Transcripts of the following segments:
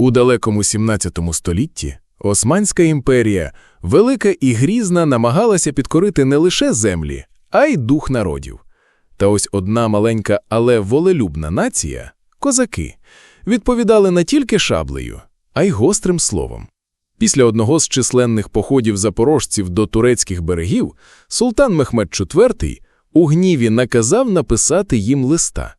У далекому 17 столітті Османська імперія, велика і грізна, намагалася підкорити не лише землі, а й дух народів. Та ось одна маленька, але волелюбна нація козаки відповідали не тільки шаблею, а й гострим словом. Після одного з численних походів запорожців до турецьких берегів султан Мехмед IV у гніві наказав написати їм листа.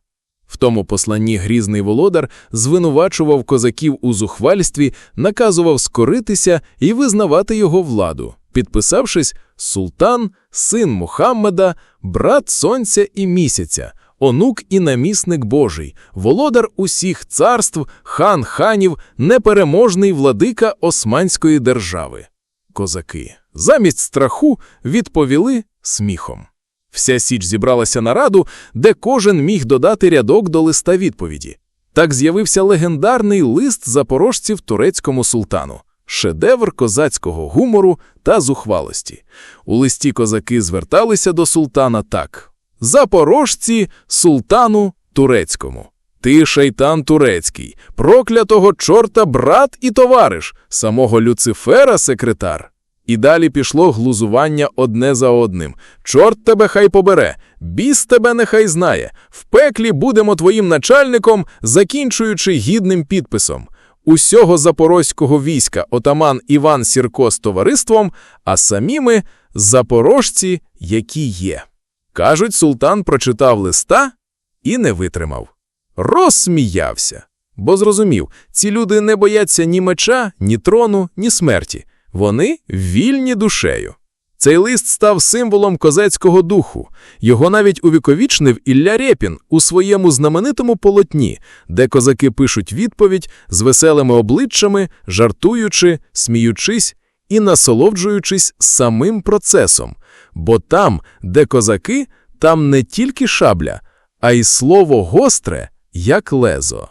В тому посланні грізний володар звинувачував козаків у зухвальстві, наказував скоритися і визнавати його владу, підписавшись «Султан, син Мухаммеда, брат сонця і місяця, онук і намісник Божий, володар усіх царств, хан ханів, непереможний владика Османської держави». Козаки замість страху відповіли сміхом. Вся січ зібралася на раду, де кожен міг додати рядок до листа відповіді. Так з'явився легендарний лист запорожців турецькому султану, шедевр козацького гумору та зухвалості. У листі козаки зверталися до султана так: Запорожці султану турецькому. Ти шайтан турецький, проклятого чорта брат і товариш, самого Люцифера секретар. І далі пішло глузування одне за одним. Чорт тебе хай побере, біс тебе нехай знає. В пеклі будемо твоїм начальником, закінчуючи гідним підписом. Усього запорозького війська отаман Іван Сірко з товариством, а самі ми – запорожці, які є. Кажуть, султан прочитав листа і не витримав. Розсміявся. Бо зрозумів, ці люди не бояться ні меча, ні трону, ні смерті. Вони вільні душею. Цей лист став символом козацького духу. Його навіть увіковічнив Ілля Рєпін у своєму знаменитому полотні, де козаки пишуть відповідь з веселими обличчями, жартуючи, сміючись і насолоджуючись самим процесом. Бо там, де козаки, там не тільки шабля, а й слово гостре, як лезо.